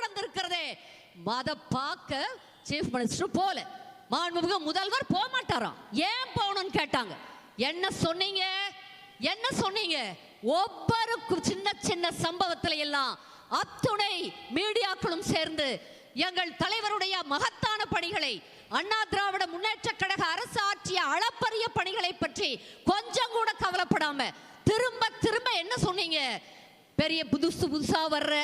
நடந்திருக்கிறதே மத பார்க்க chief minister போல. மாண்புமிகு முதல்வர் போக மாட்டாராம். ஏன் போகணும்னு கேட்டாங்க. என்ன சொன்னீங்க? என்ன சொன்னீங்க? ஒவ்வொரு சின்ன சின்ன சம்பவத்துல எல்லாம் அத்துணை மீடியாக்களும் சேர்ந்து எங்கள் தலைவருடைய மகத்தான பணிகளை அண்ணா திராவிட முன்னேற்ற கழக அரசு ஆற்றிய அளப்பரிய பணிகளை பற்றி கொஞ்சம் கூட கவலைப்படாம திரும்ப திரும்ப என்ன சொன்னீங்க? பெரிய புதுசு புதுசா வர்ற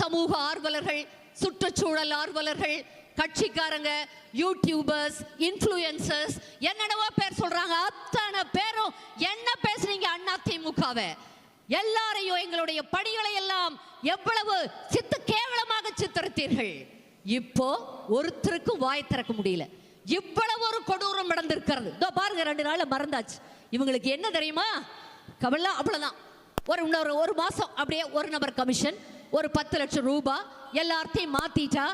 சமூக ஆர்வலர்கள் சுற்றுச்சூழல் ஆர்வலர்கள் கட்சிக்காரங்க யூடியூபர்ஸ் இன்ஃப்ளூயன்சர்ஸ் என்னென்னவோ பேர் சொல்றாங்க. அத்தனை பேரும் என்ன பேசுறீங்க அண்ணா திமுகவை? எல்லாரையும் எங்களுடைய பணிகளை எல்லாம் எவ்வளவு சித்து கேவலமாக சித்தரித்தீர்கள்? இப்போ ஒருத்தருக்கும் வாய் திறக்க முடியல. இவ்வளவு ஒரு கொடூரம் நடந்திருக்கிறது. இதோ பாருங்க ரெண்டு நாள்ல மறந்தாச்சு. இவங்களுக்கு என்ன தெரியுமா? கமலா அவ்வளவுதான். ஒரு இன்னொரு ஒரு மாசம் அப்படியே ஒரு நபர் கமிஷன் ஒரு பத்து லட்சம் ரூபாய் எல்லார்த்தையும் மாத்திட்டா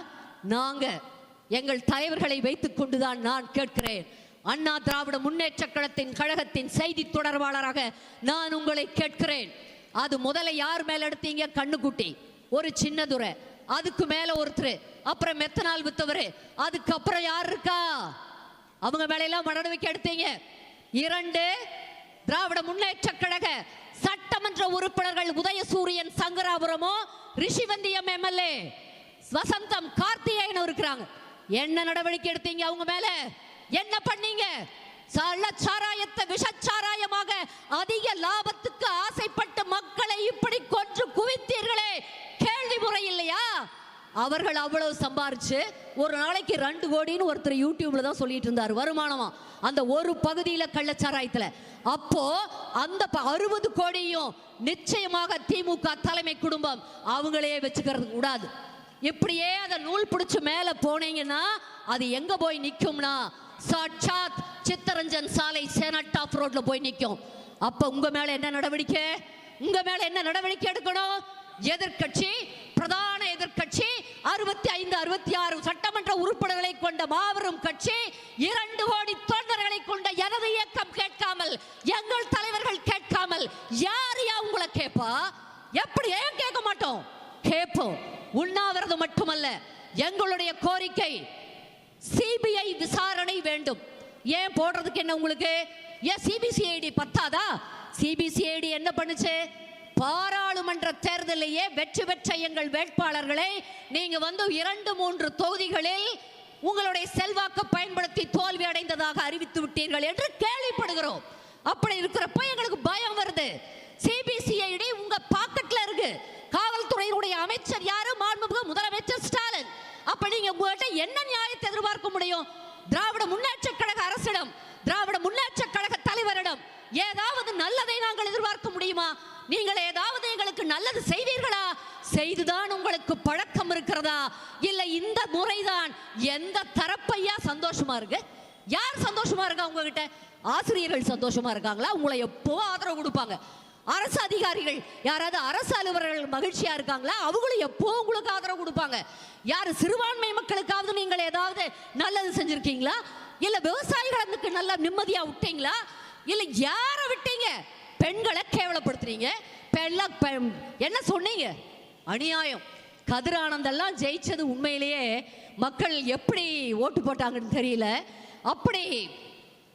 நாங்க எங்கள் தலைவர்களை வைத்துக் கொண்டுதான் நான் கேட்கிறேன். அண்ணா திராவிட முன்னேற்ற கழகத்தின் கழகத்தின் செய்தி தொடர்பாளராக நான் உங்களை கேட்கிறேன். அது முதல்ல யார் மேல எடுத்தீங்க? கண்ணுக்குட்டி. ஒரு சின்னதுரை. அதுக்கு மேல ஒருத்தர். அப்புறம் மெத்தனால் வித்தவர். அதுக்கப்புறம் யார் இருக்கா? அவங்க மேலையெல்லாம் நடவடிக்கை எடுத்தீங்க. இரண்டு திராவிட முன்னேற்ற கழக சட்டமன்ற உறுப்பினர்கள் உதயசூரியன் சங்கராபுரமும் ரிஷிவந்தியம் எம்எல்ஏ வசந்தம் கார்த்திகேயன் இருக்கிறாங்க என்ன நடவடிக்கை எடுத்தீங்க அவங்க மேல? என்ன பண்ணீங்க? சாராயத்தை விஷச்சாராயமாக அதிக லாபத்து அவர்கள் அவ்வளவு சம்பாரிச்சு ஒரு நாளைக்கு ரெண்டு கோடின்னு ஒருத்தர் யூடியூப்ல தான் சொல்லிட்டு இருந்தார். வருமானமா? அந்த ஒரு பகுதியில கள்ளச்சாராயத்துல. அப்போ அந்த அறுபது கோடியும் நிச்சயமாக திமுக தலைமை குடும்பம் அவங்களையே வச்சுக்கிறது கூடாது. இப்படியே அதை நூல் பிடிச்சு மேல போனீங்கன்னா அது எங்க போய் நிற்கும்னா சாட்சாத் சித்தரஞ்சன் சாலை சேனட் ஆஃப் ரோட்ல போய் நிற்கும் அப்ப உங்க மேல என்ன நடவடிக்கை? உங்க மேல என்ன நடவடிக்கை எடுக்கணும்? எதிர்க்கட்சி பிரதான கட்சி அறுபத்தி ஐந்து அறுபத்தி ஆறு சட்டமன்ற உறுப்பினர்களை கொண்ட மாபெரும் கட்சி இரண்டு கோடி தொண்டர்களை கொண்ட எனது இயக்கம் கேட்காமல் எங்கள் தலைவர்கள் கேட்காமல் யார் யா உங்களை கேட்பா எப்படி ஏன் கேட்க மாட்டோம்? கேட்போம் உண்ணாவிரதம் மட்டுமல்ல எங்களுடைய கோரிக்கை சிபிஐ விசாரணை வேண்டும். ஏன் போடுறதுக்கு என்ன உங்களுக்கு? ஏன் சிபிசிஐடி பத்தாதா? சிபிசிஐடி என்ன பண்ணுச்சு? பாராளுமன்ற தேர்தலையே வெற்றி பெற்ற எங்கள் வேட்பாளர்களை நீங்க வந்து இரண்டு மூன்று தொகுதிகளில் உங்களுடைய செல்வாக்கு பயன்படுத்தி தோல்வி அடைந்ததாக அறிவித்து விட்டீர்கள் என்று கேள்விப்படுகிறோம். அப்படி இருக்கிறப்ப எங்களுக்கு பயம் வருது. சிபிசிஐடி உங்க பாக்கெட்ல இருக்கு. காவல்துறையினுடைய அமைச்சர் யாரு? மாண்புமிகு முதலமைச்சர் ஸ்டாலின். அப்ப நீங்க உங்ககிட்ட என்ன நியாயத்தை எதிர்பார்க்க முடியும்? திராவிட முன்னேற்ற கழக அரசிடம் திராவிட முன்னேற்ற கழக தலைவரிடம் ஏதாவது நல்லதை நாங்கள் எதிர்பார்க்க முடியுமா? நீங்கள் ஏதாவது எங்களுக்கு நல்லது செய்வீர்களா? செய்துதான் உங்களுக்கு பழக்கம் இருக்கிறதா? இல்ல இந்த முறைதான் எந்த தரப்பையா சந்தோஷமா இருக்கு? யார் சந்தோஷமா இருக்கா உங்ககிட்ட? ஆசிரியர்கள் சந்தோஷமா இருக்காங்களா? உங்களை எப்போ ஆதரவு கொடுப்பாங்க? அரசு அதிகாரிகள் யாராவது அரசு அலுவலர்கள் மகிழ்ச்சியா இருக்காங்களா? அவங்களும் எப்போ உங்களுக்கு ஆதரவு கொடுப்பாங்க? யார் சிறுபான்மை மக்களுக்காவது நீங்கள் ஏதாவது நல்லது செஞ்சிருக்கீங்களா? இல்ல விவசாயிகளுக்கு நல்லா நிம்மதியா விட்டீங்களா? இல்ல யார விட்டீங்க? பெண்களை கேவலப்படுத்துறீங்க? பெண்ண என்ன சொன்னீங்க? அநியாயம். கதிர் ஆனந்தெல்லாம் ஜெயிச்சது உண்மையிலேயே மக்கள் எப்படி ஓட்டு போட்டாங்கன்னு தெரியல. அப்படி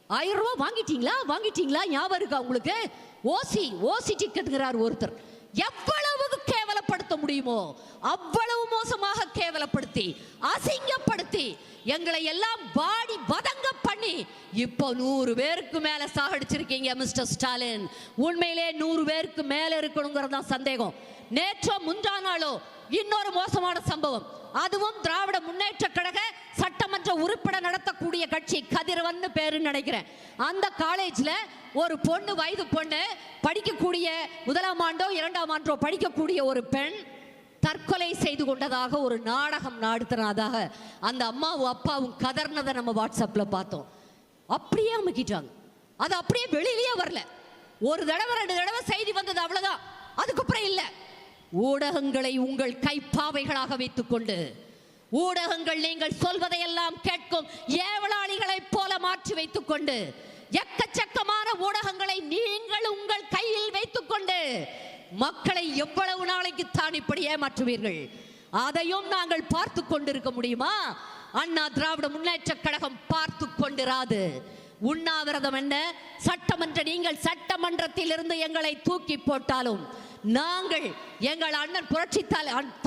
ஆயிரம் ரூபாய் வாங்கிட்டீங்களா? வாங்கிட்டீங்களா? ஞாபகம் இருக்கா உங்களுக்கு? ஓசி ஓசி டிக்கெட்டுங்கிறார் ஒருத்தர். எவ்வளவு கேவலப்படுத்த முடியுமோ? அவ்வளவு மோசமாக கேவலப்படுத்தி அசிங்கப்படுத்தி எங்களை எல்லாம் வாடி பதங்க பண்ணி இப்போ நூறு பேருக்கு மேல சாகடிச்சிருக்கீங்க மிஸ்டர் ஸ்டாலின். உண்மையிலே நூறு பேருக்கு மேல இருக்கணுங்கிறது தான் சந்தேகம். நேற்றோ முந்தா நாளோ இன்னொரு மோசமான சம்பவம். அதுவும் திராவிட முன்னேற்ற கழக சட்டமன்ற உறுப்பினர் வரக்கூடிய கட்சி கதிரவன் பேருன்னு நினைக்கிறேன். அந்த காலேஜ்ல ஒரு பொண்ணு வயது பொண்ணு படிக்கக்கூடிய முதலாம் ஆண்டோ இரண்டாம் ஆண்டோ படிக்கக்கூடிய ஒரு பெண் தற்கொலை செய்து கொண்டதாக ஒரு நாடகம் நடத்தினதாக அந்த அம்மாவும் அப்பாவும் கதர்னதை நம்ம வாட்ஸ்அப்ல பார்த்தோம். அப்படியே அமுக்கிட்டாங்க. அது அப்படியே வெளியிலேயே வரல. ஒரு தடவை ரெண்டு தடவை செய்தி வந்தது அவ்வளவுதான். அதுக்கப்புறம் இல்லை. ஊடகங்களை உங்கள் கைப்பாவைகளாக வைத்துக்கொண்டு ஊடகங்கள் நீங்கள் சொல்வதையெல்லாம் கேட்கும் ஏவலாளிகளைப் போல மாற்றி வைத்துக்கொண்டு எக்கச்சக்கமான ஊடகங்களை நீங்கள் உங்கள் கையில் வைத்துக்கொண்டு மக்களை எவ்வளவு நாளைக்கு தான் இப்படி ஏமாற்றுவீர்கள்? அதையும் நாங்கள் பார்த்து கொண்டிருக்க முடியுமா? அண்ணா திராவிட முன்னேற்ற கழகம் பார்த்து கொண்டிராது. உண்ணாவிரதம் என்ன? சட்டமன்ற நீங்கள் சட்டமன்றத்தில் இருந்து எங்களை தூக்கி போட்டாலும் நாங்கள் எங்கள் அண்ணன் புரட்சி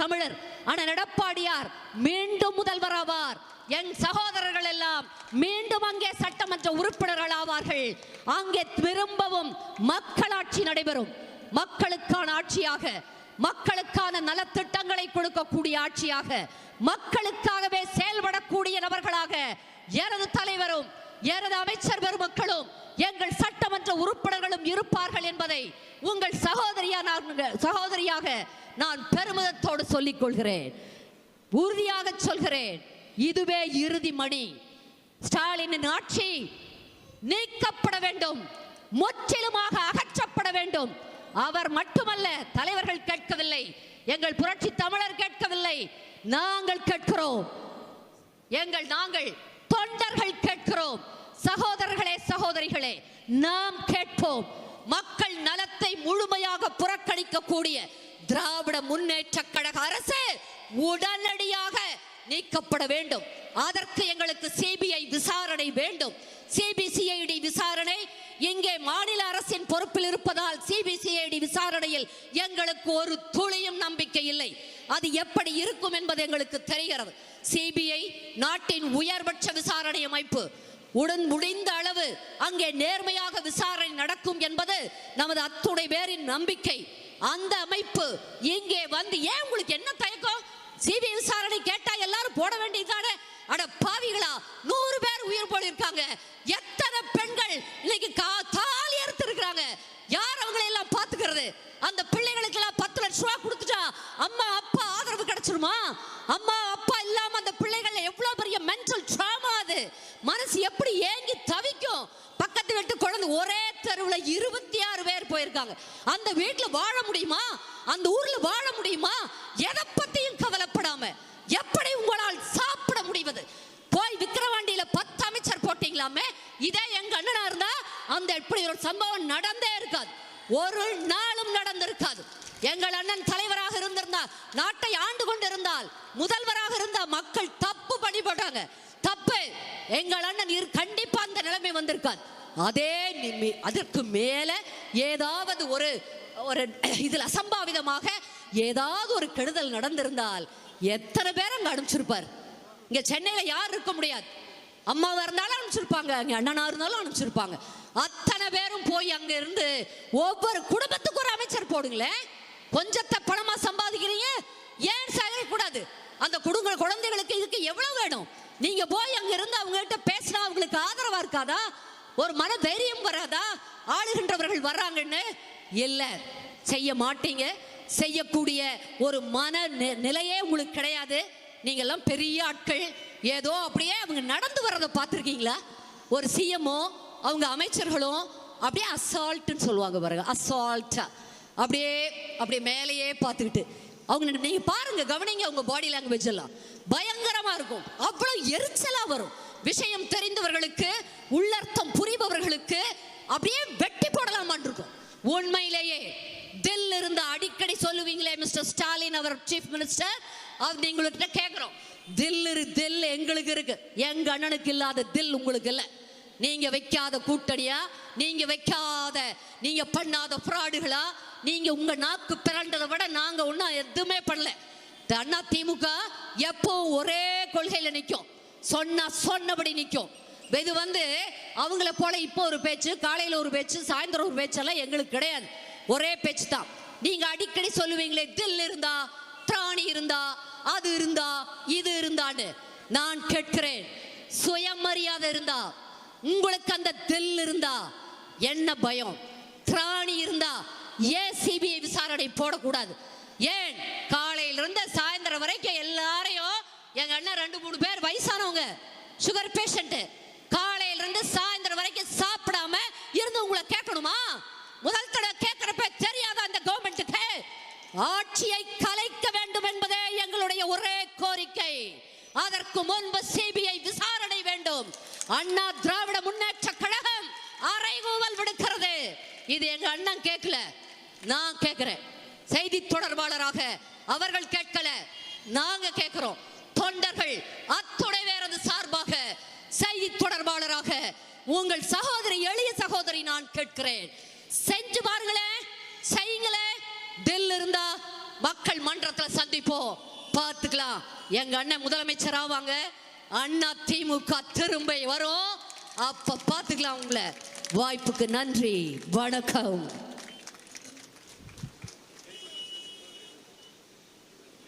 தமிழர் அண்ணன் எடப்பாடியார் மீண்டும் முதல்வர் ஆவார். என் சகோதரர்கள் எல்லாம் மீண்டும் அங்கே சட்டமன்ற உறுப்பினர்கள் ஆவார்கள். அங்கே திரும்பவும் மக்களாட்சி நடைபெறும். மக்களுக்கான ஆட்சியாக மக்களுக்கான நலத்திட்டங்களை கொடுக்கக்கூடிய ஆட்சியாக மக்களுக்காகவே செயல்படக்கூடிய நபர்களாக எனது தலைவரும் எனது அமைச்சர் பெருமக்களும் எங்கள் சட்டமன்ற உறுப்பினர்களும் இருப்பார்கள் என்பதை உங்கள் சகோதரியான சகோதரியாக நான் பெருமிதத்தோடு சொல்லிக் கொள்கிறேன் உறுதியாக சொல்கிறேன். இதுவே இறுதி மணி. ஸ்டாலினின் ஆட்சி நீக்கப்பட வேண்டும். முற்றிலுமாக அகற்றப்பட வேண்டும். அவர் மட்டுமல்ல தலைவர்கள் கேட்கவில்லை. எங்கள் புரட்சி தமிழர் கேட்கவில்லை. நாங்கள் கேட்கிறோம். எங்கள் நாங்கள் தொண்டர்கள் கேட்கிறோம். சகோதரர்களே சகோதரிகளே நாம் கேட்போம் மக்கள் நலத்தை முழுமையாக புறக்கணிக்கக்கூடிய திராவிட முன்னேற்ற கழக அரசு உடனடியாக நீக்கப்பட வேண்டும். அதற்கு எங்களுக்கு சிபிஐ விசாரணை வேண்டும். சிபிசிஐடி விசாரணை இங்கே மாநில அரசின் பொறுப்பில் இருப்பதால் சிபிசிஐடி விசாரணையில் எங்களுக்கு ஒரு துளியும் நம்பிக்கை இல்லை. அது எப்படி இருக்கும் என்பது எங்களுக்கு தெரிகிறது. சிபிஐ நாட்டின் உயர்பட்ச விசாரணை அமைப்பு உடன் முடிந்த அளவு அங்கே நேர்மையாக விசாரணை நடக்கும் என்பது நமது அத்துணை பேரின் நம்பிக்கை. அந்த அமைப்பு இங்கே வந்து ஏன் உங்களுக்கு என்ன தயக்கம்? சிபிஐ விசாரணை கேட்டா எல்லாரும் போட வேண்டியதானே அட பாவிகளா நூறு பேர் உயிர் போயிருக்காங்க எத்தனை பெண்கள் இன்னைக்கு கா- தாலி அறுத்து இருக்கிறாங்க யார் அவங்களை எல்லாம் பாத்துக்கிறது அந்த பிள்ளைகளுக்கு எல்லாம் பத்து லட்சம் ரூபா கொடுத்துட்டா அம்மா அப்பா ஆதரவு கிடைச்சிருமா அம்மா அப்பா இல்லாம அந்த பிள்ளைகள் எவ்வளவு பெரிய மென்டல் ட்ராமா அது மனசு எப்படி ஏங்கி தவிக்கும் பக்கத்து வீட்டு குழந்தை ஒரே தெருவுல இருபத்தி ஆறு பேர் போயிருக்காங்க அந்த வீட்டுல வாழ முடியுமா? அந்த ஊர்ல வாழ முடியுமா? எதை பத்தியும் கவலைப்படாம எப்படி உங்களால் சாப்பிட முடிவது? போய் விக்கிரவாண்டியில பத்து அமைச்சர் போட்டீங்களாமே? இதே எங்க அண்ணனா இருந்தா அந்த இப்படி ஒரு சம்பவம் நடந்தே இருக்காது. ஒரு நாளும் நடந்திருக்காது. எங்கள் அண்ணன் தலைவராக இருந்திருந்தால் நாட்டை ஆண்டு கொண்டிருந்தால் முதல்வராக இருந்தால் மக்கள் தப்பு பண்ணி போடுறாங்க தப்பு. எங்கள் அண்ணன் இரு கண்டிப்பா அந்த நிலைமை வந்திருக்காது. அதே அதற்கு மேல ஏதாவது ஒரு ஒரு இதில் அசம்பாவிதமாக ஏதாவது ஒரு கெடுதல் நடந்திருந்தால் எத்தனை பேர் அங்கே அனுப்பிச்சிருப்பார்? இங்க சென்னையில் யார் இருக்க முடியாது. அம்மாவா இருந்தாலும் அனுப்பிச்சிருப்பாங்க அங்கே அண்ணனா இருந்தாலும் அனுப்பிச்சிருப்பாங்க. அத்தனை பேரும் போய் அங்கே இருந்து ஒவ்வொரு குடும்பத்துக்கு ஒரு அமைச்சர் போடுங்களேன் கொஞ்சத்தை பணமா சம்பாதிக்கிறீங்க? ஏன் சேகரிக்க கூடாது அந்த குடும்ப குழந்தைகளுக்கு இதுக்கு எவ்வளவு வேணும்? நீங்க போய் அங்கே இருந்து அவங்க கிட்ட பேசினா அவங்களுக்கு ஆதரவாக இருக்காதா? ஒரு மன தைரியம் வராதா? ஆளுகின்றவர்கள் வர்றாங்கன்னு? இல்லை. செய்ய மாட்டீங்க. செய்யக்கூடிய ஒரு மன நிலையே உங்களுக்கு கிடையாது. நீங்கள்லாம் பெரிய ஆட்கள். ஏதோ அப்படியே அவங்க நடந்து வர்றதை பார்த்துருக்கீங்களா? ஒரு சிஎம்ஓ அவங்க அமைச்சர்களும் அப்படியே அசால்ட்டுன்னு சொல்லுவாங்க பாருங்க. அசால்ட்டா. அப்படியே அப்படியே மேலேயே பார்த்துக்கிட்டு. அவங்க நீங்க பாருங்க கவனிங்க அவங்க பாடி லாங்குவேஜ் எல்லாம். பயங்கரமா இருக்கும். அவ்வளவு எரிச்சலா வரும். விஷயம் தெரிந்தவர்களுக்கு உள்ளர்த்தம் புரிபவர்களுக்கு அப்படியே வெட்டி போடலாமான் இருக்கும் உண்மையிலேயே தில் இருந்து அடிக்கடி சொல்லுவீங்களே மிஸ்டர் ஸ்டாலின் அவர் சீஃப் மினிஸ்டர் அவர் நீங்கள்கிட்ட கேட்குறோம். தில் இரு தில் எங்களுக்கு இருக்கு. எங்க அண்ணனுக்கு இல்லாத தில் உங்களுக்கு இல்லை. நீங்க வைக்காத கூட்டணியா? நீங்க வைக்காத நீங்க பண்ணாத ஃப்ராடுகளா? நீங்க உங்க நாக்கு பிறண்டதை விட நாங்க ஒன்றும் எதுவுமே பண்ணல. அண்ணா திமுக எப்போ ஒரே கொள்கையில நிற்கும் சொன்னா சொன்னபடி நிற்கும் இது வந்து அவங்கள போல இப்போ ஒரு பேச்சு காலையில் ஒரு பேச்சு சாயந்தரம் ஒரு பேச்செல்லாம் எங்களுக்கு கிடையாது. ஒரே பேச்சு தான். நீங்க அடிக்கடி சொல்லுவீங்களே தில் இருந்தா திராணி இருந்தா அது இருந்தா இது இருந்தான்னு. நான் கேட்கிறேன் சுயமரியாதை இருந்தா உங்களுக்கு அந்த தில் இருந்தா என்ன பயம்? திராணி இருந்தா ஏன் சிபிஐ விசாரணை போடக்கூடாது? ஏன்? காலையில இருந்து சாயந்தரம் வரைக்கும் எல்லாரையும் எங்க அண்ணன் ரெண்டு மூணு பேர் வயசானவங்க சுகர் பேஷண்ட்டு காலையில இருந்து சாயந்தரம் வரைக்கும் சாப்பிடாம இருந்து உங்களை கேட்கணுமா? முதல் தடவை கேட்கிறப்ப தெரியாத அந்த கவர்மெண்ட்டுக்கு ஆட்சியை கலைக்க வேண்டும் என்பதே எங்களுடைய ஒரே கோரிக்கை. அதற்கு முன்பு சிபிஐ விசாரணை வேண்டும். அண்ணா திராவிட முன்னேற்ற கழகம் அறைகூவல் விடுக்கிறது. இது எங்க அண்ணன் கேட்கல. நான் கேட்கிறேன். செய்தி தொடர்பாளராக அவர்கள் கேட்கல. நாங்க கேட்கிறோம். தொண்டர்கள் அத்துணை செய்தி தொடர்பாளராக உங்கள் சகோதரி எளிய சகோதரி நான் கேட்கிறேன். செஞ்சு பாருங்களேன் செய்யுங்களே. தில் இருந்தா மக்கள் மன்றத்தில் சந்திப்போம். பார்த்துக்கலாம். எங்க அண்ணன் முதலமைச்சர் ஆவாங்க. அண்ணா திமுக திரும்ப வரும். அப்ப பார்த்துக்கலாம் உங்களை. வாய்ப்புக்கு நன்றி. வணக்கம்.